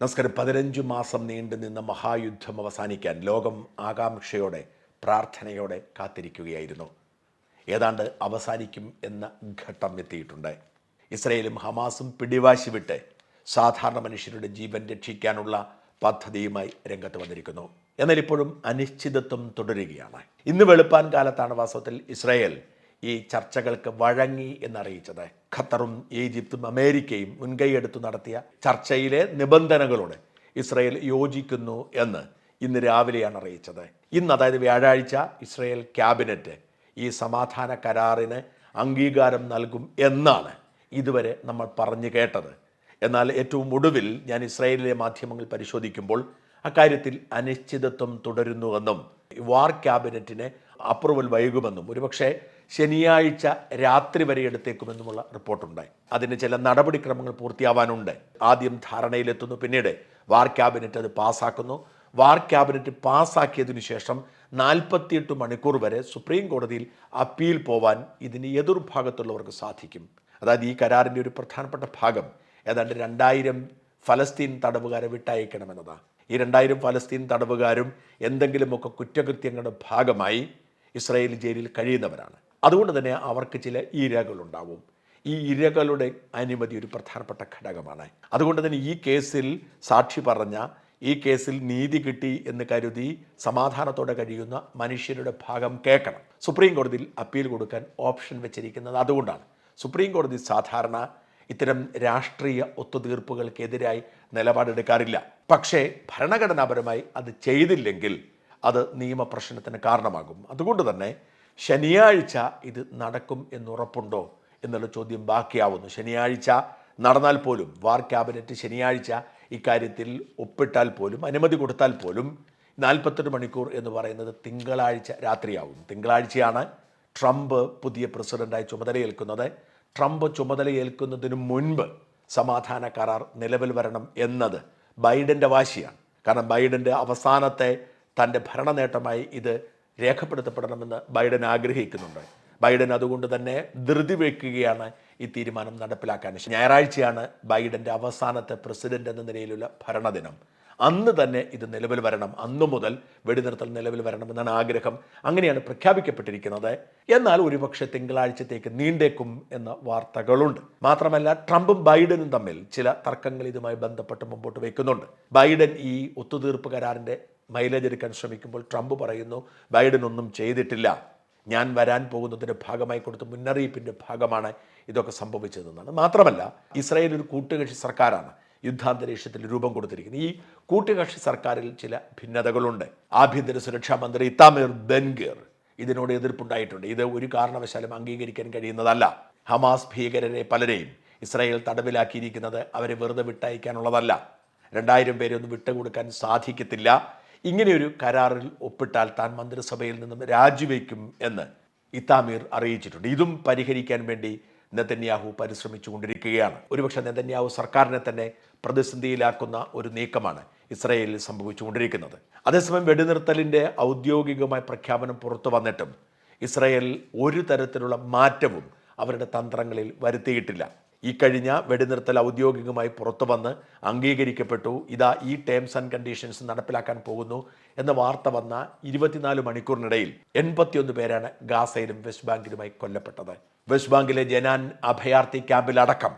നമസ്കാരം. പതിനഞ്ച് മാസം നീണ്ടു നിന്ന മഹായുദ്ധം അവസാനിക്കാൻ ലോകം ആകാംക്ഷയോടെ പ്രാർത്ഥനയോടെ കാത്തിരിക്കുകയായിരുന്നു. ഏതാണ്ട് അവസാനിക്കും എന്ന ഘട്ടം എത്തിയിട്ടുണ്ട്. ഇസ്രയേലും ഹമാസും പിടിവാശി വിട്ട് സാധാരണ മനുഷ്യരുടെ ജീവൻ രക്ഷിക്കാനുള്ള പദ്ധതിയുമായി രംഗത്ത് വന്നിരിക്കുന്നു. എന്നാൽ ഇപ്പോഴും അനിശ്ചിതത്വം തുടരുകയാണ്. ഇന്ന് വെളുപ്പാൻ കാലത്താണ് വാസ്തവത്തിൽ ഇസ്രായേൽ ഈ ചർച്ചകൾക്ക് വഴങ്ങി എന്നറിയിച്ചത്. ഖത്തറും ഈജിപ്തും അമേരിക്കയും മുൻകൈയെടുത്തു നടത്തിയ ചർച്ചയിലെ നിബന്ധനകളോട് ഇസ്രയേൽ യോജിക്കുന്നു എന്ന് ഇന്ന് രാവിലെയാണ് അറിയിച്ചത്. ഇന്ന് അതായത് വ്യാഴാഴ്ച ഇസ്രയേൽ ക്യാബിനറ്റ് ഈ സമാധാന കരാറിന് അംഗീകാരം നൽകും എന്നാണ് ഇതുവരെ നമ്മൾ പറഞ്ഞു കേട്ടത്. എന്നാൽ ഏറ്റവും ഒടുവിൽ ഞാൻ ഇസ്രയേലിലെ മാധ്യമങ്ങൾ പരിശോധിക്കുമ്പോൾ അക്കാര്യത്തിൽ അനിശ്ചിതത്വം തുടരുന്നുവെന്നും വാർ ക്യാബിനറ്റിന് അപ്രൂവൽ വൈകുമെന്നും ഒരുപക്ഷെ ശനിയാഴ്ച രാത്രി വരെ എടുത്തേക്കുമെന്നുമുള്ള റിപ്പോർട്ടുണ്ടായി. അതിന് ചില നടപടിക്രമങ്ങൾ പൂർത്തിയാവാനുണ്ട്. ആദ്യം ധാരണയിലെത്തുന്നു. പിന്നീട് വാർ ക്യാബിനറ്റ് അത് പാസ്സാക്കുന്നു വാർ ക്യാബിനറ്റ് പാസ്സാക്കിയതിനു ശേഷം നാൽപ്പത്തിയെട്ട് മണിക്കൂർ വരെ സുപ്രീം കോടതിയിൽ അപ്പീൽ പോവാൻ ഇതിന് എതിർഭാഗത്തുള്ളവർക്ക് സാധിക്കും. അതായത് ഈ കരാറിന്റെ ഒരു പ്രധാനപ്പെട്ട ഭാഗം ഏതാണ്ട് രണ്ടായിരം ഫലസ്തീൻ തടവുകാരെ വിട്ടയക്കണമെന്നതാണ്. ഈ രണ്ടായിരം ഫലസ്തീൻ തടവുകാരും എന്തെങ്കിലുമൊക്കെ കുറ്റകൃത്യങ്ങളുടെ ഭാഗമായി ഇസ്രായേൽ ജയിലിൽ കഴിയുന്നവരാണ്. അതുകൊണ്ട് തന്നെ അവർക്ക് ചില ഇരകളുണ്ടാവും. ഈ ഇരകളുടെ അനുമതി ഒരു പ്രധാനപ്പെട്ട ഘടകമാണ്. അതുകൊണ്ട് തന്നെ ഈ കേസിൽ സാക്ഷി പറഞ്ഞ ഈ കേസിൽ നീതി കിട്ടി എന്ന് കരുതി സമാധാനത്തോടെ കഴിയുന്ന മനുഷ്യരുടെ ഭാഗം കേൾക്കണം. സുപ്രീം കോടതിയിൽ അപ്പീൽ കൊടുക്കാൻ ഓപ്ഷൻ വെച്ചിരിക്കുന്നത് അതുകൊണ്ടാണ്. സുപ്രീം കോടതി സാധാരണ ഇത്തരം രാഷ്ട്രീയ ഒത്തുതീർപ്പുകൾക്കെതിരായി നിലപാടെടുക്കാറില്ല. പക്ഷേ ഭരണഘടനാപരമായി അത് ചെയ്തില്ലെങ്കിൽ അത് നിയമപ്രശ്നത്തിന് കാരണമാകും. അതുകൊണ്ട് തന്നെ ശനിയാഴ്ച ഇത് നടക്കും എന്നുറപ്പുണ്ടോ എന്നുള്ള ചോദ്യം ബാക്കിയാവുന്നു. ശനിയാഴ്ച നടന്നാൽ പോലും വാർ ക്യാബിനറ്റ് ശനിയാഴ്ച ഇക്കാര്യത്തിൽ ഒപ്പിട്ടാൽ പോലും അനുമതി കൊടുത്താൽ പോലും നാൽപ്പത്തെട്ട് മണിക്കൂർ എന്ന് പറയുന്നത് തിങ്കളാഴ്ച രാത്രിയാവും. തിങ്കളാഴ്ചയാണ് ട്രംപ് പുതിയ പ്രസിഡന്റായി ചുമതലയേൽക്കുന്നത്. ട്രംപ് ചുമതലയേൽക്കുന്നതിന് മുൻപ് സമാധാന കരാർ നിലവിൽ വരണം എന്നത് ബൈഡന്റെ വാശിയാണ്. കാരണം ബൈഡന്റെ അവസാനത്തെ തന്റെ ഭരണ നേട്ടമായി ഇത് രേഖപ്പെടുത്തപ്പെടണമെന്ന് ബൈഡൻ ആഗ്രഹിക്കുന്നുണ്ട്. ബൈഡൻ അതുകൊണ്ട് തന്നെ ധൃതി വയ്ക്കുകയാണ് ഈ തീരുമാനം നടപ്പിലാക്കാൻ ഞായറാഴ്ചയാണ് ബൈഡന്റെ അവസാനത്തെ പ്രസിഡന്റ് എന്ന നിലയിലുള്ള ഭരണദിനം. അന്ന് തന്നെ ഇത് നിലവിൽ വരണം. അന്നു മുതൽ വെടിനിർത്തൽ നിലവിൽ വരണമെന്നാണ് ആഗ്രഹം. അങ്ങനെയാണ് പ്രഖ്യാപിക്കപ്പെട്ടിരിക്കുന്നത്. എന്നാൽ ഒരുപക്ഷെ തിങ്കളാഴ്ചത്തേക്ക് നീണ്ടേക്കും എന്ന വാർത്തകളുണ്ട്. മാത്രമല്ല ട്രംപും ബൈഡനും തമ്മിൽ ചില തർക്കങ്ങൾ ഇതുമായി ബന്ധപ്പെട്ട് മുമ്പോട്ട് വയ്ക്കുന്നുണ്ട് ബൈഡൻ ഈ ഒത്തുതീർപ്പ് കരാറിന്റെ മൈലേജ് എടുക്കാൻ ശ്രമിക്കുമ്പോൾ ട്രംപ് പറയുന്നു ബൈഡൻ ഒന്നും ചെയ്തിട്ടില്ല. ഞാൻ വരാൻ പോകുന്നതിന്റെ ഭാഗമായി കൊടുത്ത മുന്നറിയിപ്പിന്റെ ഭാഗമാണ് ഇതൊക്കെ സംഭവിച്ചതെന്നാണ്. മാത്രമല്ല ഇസ്രായേൽ ഒരു കൂട്ടുകക്ഷി സർക്കാരാണ് യുദ്ധാന്തരീക്ഷത്തിൽ രൂപം കൊടുത്തിരിക്കുന്നത്. ഈ കൂട്ടുകക്ഷി സർക്കാരിൽ ചില ഭിന്നതകളുണ്ട്. ആഭ്യന്തര സുരക്ഷാ മന്ത്രി ഇത്താമിർ ബെൻഗിർ ഇതിനോട് എതിർപ്പുണ്ടായിട്ടുണ്ട്. ഇത് ഒരു കാരണവശാലും അംഗീകരിക്കാൻ കഴിയുന്നതല്ല. ഹമാസ് ഭീകരരെ പലരെയും ഇസ്രായേൽ തടവിലാക്കിയിരിക്കുന്നത് അവരെ വെറുതെ വിട്ടയക്കാനുള്ളതല്ല. രണ്ടായിരം പേരെ ഒന്നും വിട്ടുകൊടുക്കാൻ സാധിക്കത്തില്ല. ഇങ്ങനെയൊരു കരാറിൽ ഒപ്പിട്ടാൽ താൻ മന്ത്രിസഭയിൽ നിന്നും രാജിവെക്കും എന്ന് ഇത്താമീർ അറിയിച്ചിട്ടുണ്ട്. ഇതും പരിഹരിക്കാൻ വേണ്ടി നെതന്യാഹു പരിശ്രമിച്ചു കൊണ്ടിരിക്കുകയാണ്. ഒരുപക്ഷെ നെതന്യാഹു സർക്കാരിനെ തന്നെ പ്രതിസന്ധിയിലാക്കുന്ന ഒരു നീക്കമാണ് ഇസ്രയേലിൽ സംഭവിച്ചുകൊണ്ടിരിക്കുന്നത് അതേസമയം വെടിനിർത്തലിന്റെ ഔദ്യോഗികമായ പ്രഖ്യാപനം പുറത്തു വന്നിട്ടും ഇസ്രായേൽ ഒരു തരത്തിലുള്ള മാറ്റവും അവരുടെ തന്ത്രങ്ങളിൽ വരുത്തിയിട്ടില്ല. ഈ കഴിഞ്ഞ വെടിനിർത്തൽ ഔദ്യോഗികമായി പുറത്തു വന്ന് അംഗീകരിക്കപ്പെട്ടു. ഇതാ ഈ ടേംസ് ആൻഡ് കണ്ടീഷൻസ് നടപ്പിലാക്കാൻ പോകുന്നു എന്ന വാർത്ത വന്ന ഇരുപത്തിനാല് മണിക്കൂറിനിടയിൽ എൺപത്തിയൊന്ന് പേരാണ് ഗാസയിലും വെസ്റ്റ് ബാങ്കിലുമായി കൊല്ലപ്പെട്ടത്. വെസ്റ്റ് ബാങ്കിലെ ജനാൻ അഭയാർത്ഥി ക്യാമ്പിലടക്കം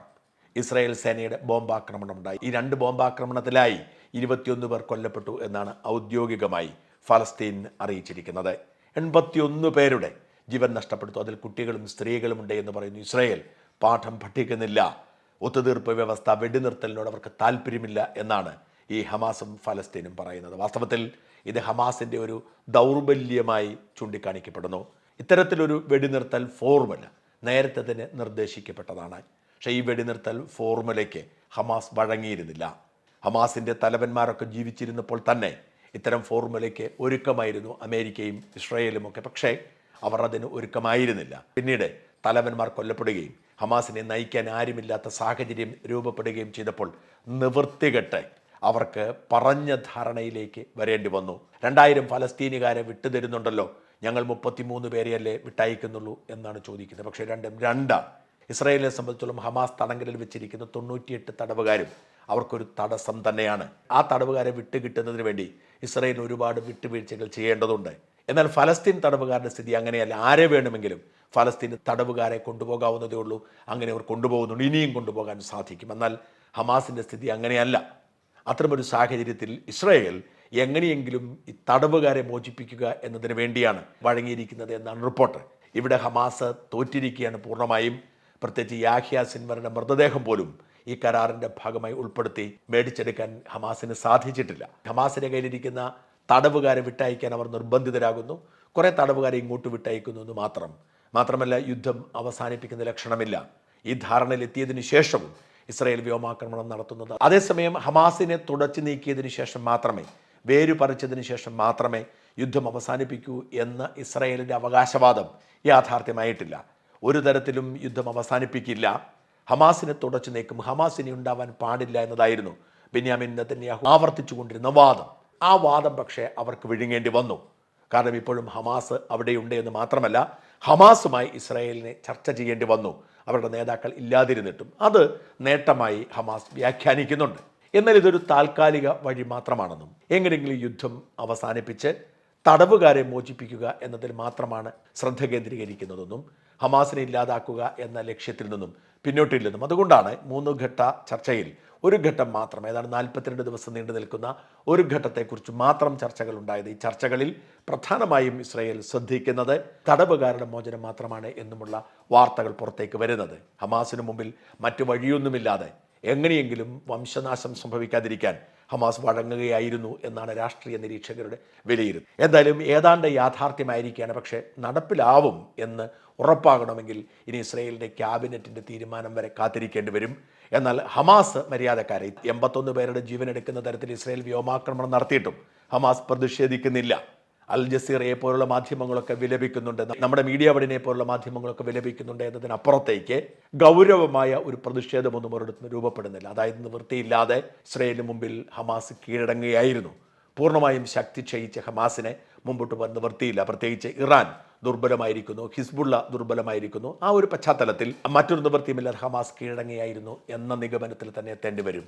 ഇസ്രായേൽ സേനയുടെ ബോംബാക്രമണം ഉണ്ടായി ഈ രണ്ട് ബോംബാക്രമണത്തിലായി ഇരുപത്തിയൊന്ന് പേർ കൊല്ലപ്പെട്ടു എന്നാണ് ഔദ്യോഗികമായി ഫലസ്തീൻ അറിയിച്ചിരിക്കുന്നത്. എൺപത്തിയൊന്ന് പേരുടെ ജീവൻ നഷ്ടപ്പെടുത്തു അതിൽ കുട്ടികളും സ്ത്രീകളും ഉണ്ട് എന്ന് പറയുന്നു ഇസ്രായേൽ. പാഠം പഠിക്കുന്നില്ല. ഒത്തുതീർപ്പ് വ്യവസ്ഥ വെടിനിർത്തലിനോട് അവർക്ക് താല്പര്യമില്ല എന്നാണ് ഈ ഹമാസും ഫലസ്തീനും പറയുന്നത്. വാസ്തവത്തിൽ ഇത് ഹമാസിന്റെ ഒരു ദൗർബല്യമായി ചൂണ്ടിക്കാണിക്കപ്പെടുന്നു. ഇത്തരത്തിലൊരു വെടിനിർത്തൽ ഫോർമുല നേരത്തെ തന്നെ നിർദ്ദേശിക്കപ്പെട്ടതാണ്. പക്ഷേ ഈ വെടിനിർത്തൽ ഫോർമുലയ്ക്ക് ഹമാസ് വഴങ്ങിയിരുന്നില്ല. ഹമാസിന്റെ തലവന്മാരൊക്കെ ജീവിച്ചിരുന്നപ്പോൾ തന്നെ ഇത്തരം ഫോർമുലയ്ക്ക് ഒരുക്കമായിരുന്നു അമേരിക്കയും ഇസ്രയേലും ഒക്കെ പക്ഷേ അവർ അതിന് ഒരുക്കമായിരുന്നില്ല. പിന്നീട് തലവന്മാർ കൊല്ലപ്പെടുകയും ഹമാസിനെ നയിക്കാൻ ആരുമില്ലാത്ത സാഹചര്യം രൂപപ്പെടുകയും ചെയ്തപ്പോൾ നിവൃത്തികെട്ട് അവർക്ക് പറഞ്ഞ ധാരണയിലേക്ക് വരേണ്ടി വന്നു. രണ്ടായിരം ഫലസ്തീനുകാരെ വിട്ടുതരുന്നുണ്ടല്ലോ. ഞങ്ങൾ മുപ്പത്തിമൂന്ന് പേരെയല്ലേ വിട്ടയക്കുന്നുള്ളൂ എന്നാണ് ചോദിക്കുന്നത്. പക്ഷേ രണ്ടും രണ്ടാണ് ഇസ്രായേലിനെ സംബന്ധിച്ചോളം ഹമാസ് തടങ്കലിൽ വെച്ചിരിക്കുന്ന തൊണ്ണൂറ്റിയെട്ട് തടവുകാരും അവർക്കൊരു തടസ്സം തന്നെയാണ്. ആ തടവുകാരെ വിട്ടുകിട്ടുന്നതിന് വേണ്ടി ഇസ്രായേൽ ഒരുപാട് വിട്ടുവീഴ്ചകൾ ചെയ്യേണ്ടതുണ്ട്. എന്നാൽ ഫലസ്തീൻ തടവുകാരുടെ സ്ഥിതി അങ്ങനെയല്ല. ആരെ വേണമെങ്കിലും ഫലസ്തീൻ തടവുകാരെ കൊണ്ടുപോകാവുന്നതേ ഉള്ളൂ. അങ്ങനെ അവർ കൊണ്ടുപോകുന്നുണ്ട്. ഇനിയും കൊണ്ടുപോകാൻ സാധിക്കും. എന്നാൽ ഹമാസിന്റെ സ്ഥിതി അങ്ങനെയല്ല. അത്തരമൊരു സാഹചര്യത്തിൽ ഇസ്രായേൽ എങ്ങനെയെങ്കിലും ഈ തടവുകാരെ മോചിപ്പിക്കുക എന്നതിന് വേണ്ടിയാണ് വഴങ്ങിയിരിക്കുന്നത് എന്നാണ് റിപ്പോർട്ട്. ഇവിടെ ഹമാസ് തോറ്റിരിക്കുകയാണ് പൂർണമായും. പ്രത്യേകിച്ച് യാഹ്യ സിൻവറിന്റെ മൃതദേഹം പോലും ഈ കരാറിന്റെ ഭാഗമായി ഉൾപ്പെടുത്തി മേടിച്ചെടുക്കാൻ ഹമാസിന് സാധിച്ചിട്ടില്ല. ഹമാസിന്റെ കയ്യിലിരിക്കുന്ന തടവുകാരെ വിട്ടയക്കാൻ അവർ നിർബന്ധിതരാകുന്നു. കുറേ തടവുകാരെ ഇങ്ങോട്ട് വിട്ടയക്കുന്നു എന്ന് മാത്രം. മാത്രമല്ല യുദ്ധം അവസാനിപ്പിക്കുന്ന ലക്ഷണമില്ല. ഈ ധാരണയിലെത്തിയതിനു ശേഷവും ഇസ്രായേൽ വ്യോമാക്രമണം നടത്തുന്നത്. അതേസമയം ഹമാസിനെ തുടച്ചു നീക്കിയതിനു ശേഷം മാത്രമേ വേരു പറിച്ചതിന് ശേഷം മാത്രമേ യുദ്ധം അവസാനിപ്പിക്കൂ എന്ന ഇസ്രായേലിന്റെ അവകാശവാദം യാഥാർത്ഥ്യമായിട്ടില്ല. ഒരു തരത്തിലും യുദ്ധം അവസാനിപ്പിക്കില്ല. ഹമാസിനെ തുടച്ചു നീക്കും. ഹമാസിനെ ഉണ്ടാവാൻ പാടില്ല എന്നതായിരുന്നു ബെന്യാമിൻ നെതന്യാഹു ആവർത്തിച്ചു കൊണ്ടിരുന്ന വാദം. ആ വാദം പക്ഷേ അവർക്ക് വിഴുങ്ങേണ്ടി വന്നു. കാരണം ഇപ്പോഴും ഹമാസ് അവിടെയുണ്ട് എന്ന് മാത്രമല്ല ഹമാസുമായി ഇസ്രായേലിനെ ചർച്ച ചെയ്യേണ്ടി വന്നു. അവരുടെ നേതാക്കൾ ഇല്ലാതിരുന്നിട്ടും അത് നേട്ടമായി ഹമാസ് വ്യാഖ്യാനിക്കുന്നുണ്ട്. എന്നാൽ ഇതൊരു താൽക്കാലിക വഴി മാത്രമാണെന്നും എങ്ങനെയെങ്കിലും യുദ്ധം അവസാനിപ്പിച്ച് തടവുകാരെ മോചിപ്പിക്കുക എന്നതിൽ മാത്രമാണ് ശ്രദ്ധ കേന്ദ്രീകരിക്കുന്നതെന്നും ഹമാസിനെ ഇല്ലാതാക്കുക എന്ന ലക്ഷ്യത്തിൽ നിന്നും പിന്നോട്ടില്ലെന്നും അതുകൊണ്ടാണ് മൂന്നുഘട്ട ചർച്ചയിൽ ഒരു ഘട്ടം മാത്രം ഏതാണ്ട് നാൽപ്പത്തിരണ്ട് ദിവസം നീണ്ടു നിൽക്കുന്ന ഒരു ഘട്ടത്തെക്കുറിച്ച് മാത്രം ചർച്ചകൾ ഉണ്ടായത് ഈ ചർച്ചകളിൽ പ്രധാനമായും ഇസ്രയേൽ ശ്രദ്ധിക്കുന്നത് തടവുകാരുടെ മോചനം മാത്രമാണ് എന്നുമുള്ള വാർത്തകൾ പുറത്തേക്ക് വരുന്നത്. ഹമാസിന് മുമ്പിൽ മറ്റു വഴിയൊന്നുമില്ലാതെ എങ്ങനെയെങ്കിലും വംശനാശം സംഭവിക്കാതിരിക്കാൻ ഹമാസ് വഴങ്ങുകയായിരുന്നു എന്നാണ് രാഷ്ട്രീയ നിരീക്ഷകരുടെ വിലയിരുത്തൽ. എന്തായാലും ഏതാണ്ട് യാഥാർത്ഥ്യമായിരിക്കുകയാണ്. പക്ഷേ നടപ്പിലാവും എന്ന് ഉറപ്പാകണമെങ്കിൽ ഇനി ഇസ്രയേലിന്റെ ക്യാബിനറ്റിന്റെ തീരുമാനം വരെ കാത്തിരിക്കേണ്ടി വരും. എന്നാൽ ഹമാസ് മര്യാദക്കാരെ എൺപത്തൊന്ന് പേരുടെ ജീവനെടുക്കുന്ന തരത്തിൽ ഇസ്രയേൽ വ്യോമാക്രമണം നടത്തിയിട്ടും ഹമാസ് പ്രതിഷേധിക്കുന്നില്ല. അൽ ജസീറയെ പോലുള്ള മാധ്യമങ്ങളൊക്കെ വിലപിക്കുന്നുണ്ട്. നമ്മുടെ മീഡിയ വടിനെ പോലുള്ള മാധ്യമങ്ങളൊക്കെ വിലപിക്കുന്നുണ്ട് എന്നതിനപ്പുറത്തേക്ക് ഗൗരവമായ ഒരു പ്രതിഷേധമൊന്നും ഒരിടത്തും രൂപപ്പെടുന്നില്ല. അതായത് നിവൃത്തിയില്ലാതെ ഇസ്രയേലിന് മുമ്പിൽ ഹമാസ് കീഴടങ്ങുകയായിരുന്നു. പൂർണമായും ശക്തി ക്ഷയിച്ച ഹമാസിനെ മുമ്പോട്ട് പോകാൻ നിവൃത്തിയില്ല. പ്രത്യേകിച്ച് ഇറാൻ ദുർബലമായിരിക്കുന്നു ഹിസ്ബുള്ള ദുർബലമായിരിക്കുന്നു. ആ ഒരു പശ്ചാത്തലത്തിൽ മറ്റൊരു നിവൃത്തിയുമില്ലാതെ ഹമാസ് കീഴടങ്ങിയായിരുന്നു എന്ന നിഗമനത്തിൽ തന്നെ എത്തേണ്ടി വരും.